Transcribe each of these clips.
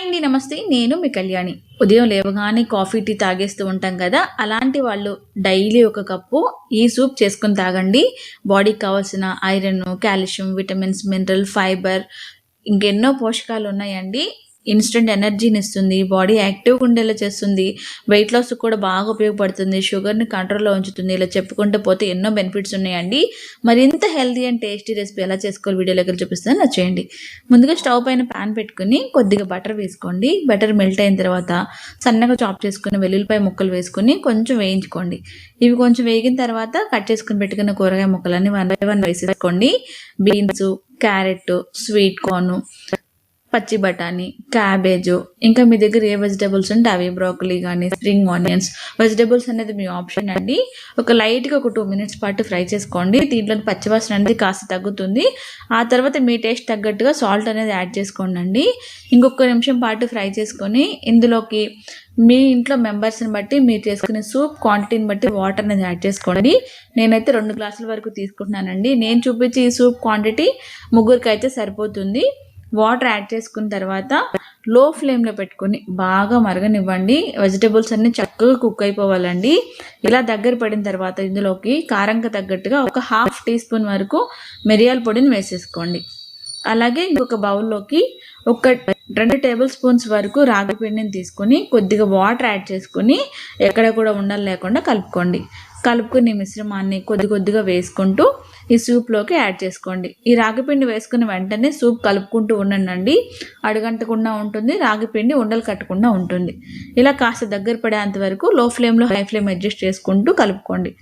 అండి నమస్తే. నేను మీ కళ్యాణి. ఉదయం లేవగానే కాఫీ టీ తాగేస్తూ ఉంటాం కదా అలాంటి వాళ్ళు డైలీ ఒక కప్పు ఈ సూప్ చేసుకుని తాగండి. బాడీకి కావాల్సిన iron calcium vitamins mineral fibre ఇంకెన్నో పోషకాలు ఉన్నాయండి. ఇన్స్టెంట్ ఎనర్జీని ఇస్తుంది బాడీ యాక్టివ్గా ఉండేలా చేస్తుంది వెయిట్ లాస్ కూడా బాగా ఉపయోగపడుతుంది షుగర్ని కంట్రోల్లో ఉంచుతుంది ఇలా చెప్పుకుంటూ పోతే ఎన్నో బెనిఫిట్స్ ఉన్నాయండి. మరి ఇంత హెల్తీ అండ్ టేస్టీ రెసిపీ ఎలా చేసుకోవాలి వీడియో దగ్గర చూపిస్తాను నచ్చేయండి ముందుగా స్టవ్ పైన ప్యాన్ పెట్టుకుని కొద్దిగా బటర్ వేసుకోండి. బటర్ మెల్ట్ అయిన తర్వాత సన్నగా చాప్ చేసుకుని వెల్లుల్లిపాయ ముక్కలు వేసుకుని కొంచెం వేయించుకోండి. ఇవి కొంచెం వేగిన తర్వాత కట్ చేసుకుని పెట్టుకున్న కూరగాయ ముక్కలన్నీ వన్ బై వన్ వేసేసుకోండి. బీన్స్ క్యారెట్ స్వీట్ కార్న్ పచ్చి బఠానీ క్యాబేజు ఇంకా మీ దగ్గర ఏ వెజిటేబుల్స్ ఉంటే అవి బ్రోకలీ కానీ స్ప్రింగ్ ఆనియన్స్ వెజిటేబుల్స్ అనేది మీ ఆప్షన్ అండి. ఒక లైట్గా ఒక టూ మినిట్స్ పాటు ఫ్రై చేసుకోండి. దీంట్లో పచ్చివాసన అనేది కాస్త తగ్గుతుంది. ఆ తర్వాత మీ టేస్ట్ తగ్గట్టుగా సాల్ట్ అనేది యాడ్ చేసుకోండి అండి ఇంకొక నిమిషం పాటు ఫ్రై చేసుకొని ఇందులోకి మీ ఇంట్లో మెంబర్స్ని బట్టి మీరు చేసుకునే సూప్ క్వాంటిటీని బట్టి వాటర్ అనేది యాడ్ చేసుకోండి. నేనైతే రెండు గ్లాసుల వరకు తీసుకుంటున్నానండి. నేను చూపించే ఈ సూప్ క్వాంటిటీ ముగ్గురికి అయితే సరిపోతుంది. వాటర్ యాడ్ చేసుకున్న తర్వాత లో ఫ్లేమ్లో పెట్టుకొని బాగా మరగనివ్వండి. వెజిటేబుల్స్ అన్నీ చక్కగా కుక్ అయిపోవాలండి. ఇలా దగ్గర పడిన తర్వాత ఇందులోకి కారంకి తగ్గట్టుగా ఒక హాఫ్ టీ స్పూన్ వరకు మిరియాల పొడిని వేసేసుకోండి. అలాగే ఇంకొక బౌల్లోకి ఒక రెండు టేబుల్ స్పూన్స్ వరకు రాగి పిండిని తీసుకొని కొద్దిగా వాటర్ యాడ్ చేసుకొని ఎక్కడ కూడా ఉండలు లేకుండా కలుపుకోండి. కలుపుకునే మిశ్రమాన్ని కొద్ది కొద్దిగా వేసుకుంటూ ఈ సూప్లోకి యాడ్ చేసుకోండి. ఈ రాగిపిండి వేసుకున్న వెంటనే సూప్ కలుపుకుంటూ ఉండండి అడుగంటకుండా ఉంటుంది రాగిపిండి ఉండలు కట్టకుండా ఉంటుంది. ఇలా కాస్త దగ్గర పడేంత వరకు లో ఫ్లేమ్లో హై ఫ్లేమ్ అడ్జస్ట్ చేసుకుంటూ కలుపుకోండి.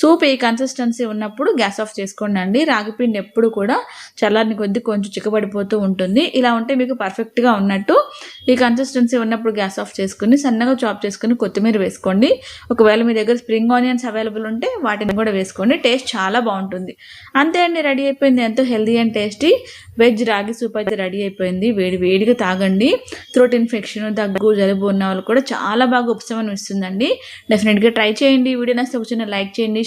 సూప్ ఈ కన్సిస్టెన్సీ ఉన్నప్పుడు గ్యాస్ ఆఫ్ చేసుకోండి అండి రాగిపిండి ఎప్పుడు కూడా చల్లారిని కొద్ది కొంచెం చిక్కబడిపోతూ ఉంటుంది. ఇలా ఉంటే మీకు పర్ఫెక్ట్గా ఉన్నట్టు ఈ కన్సిస్టెన్సీ ఉన్నప్పుడు గ్యాస్ ఆఫ్ చేసుకుని సన్నగా చాప్ చేసుకుని కొత్తిమీర వేసుకోండి. ఒకవేళ మీ దగ్గర స్ప్రింగ్ ఆనియన్స్ అవైలబుల్ ఉంటే వాటిని కూడా వేసుకోండి. టేస్ట్ చాలా బాగుంటుంది. అంతే అండి రెడీ అయిపోయింది. ఎంతో healthy and tasty veg ragi soup అయితే రెడీ అయిపోయింది. వేడి వేడిగా తాగండి. థ్రోట్ ఇన్ఫెక్షన్ దగ్గు జలుబు ఉన్న వాళ్ళు కూడా చాలా బాగా ఉపశమనం ఇస్తుందండి. డెఫినెట్గా ట్రై చేయండి. వీడియో నచ్చితే ఒక చిన్న లైక్ చేయండి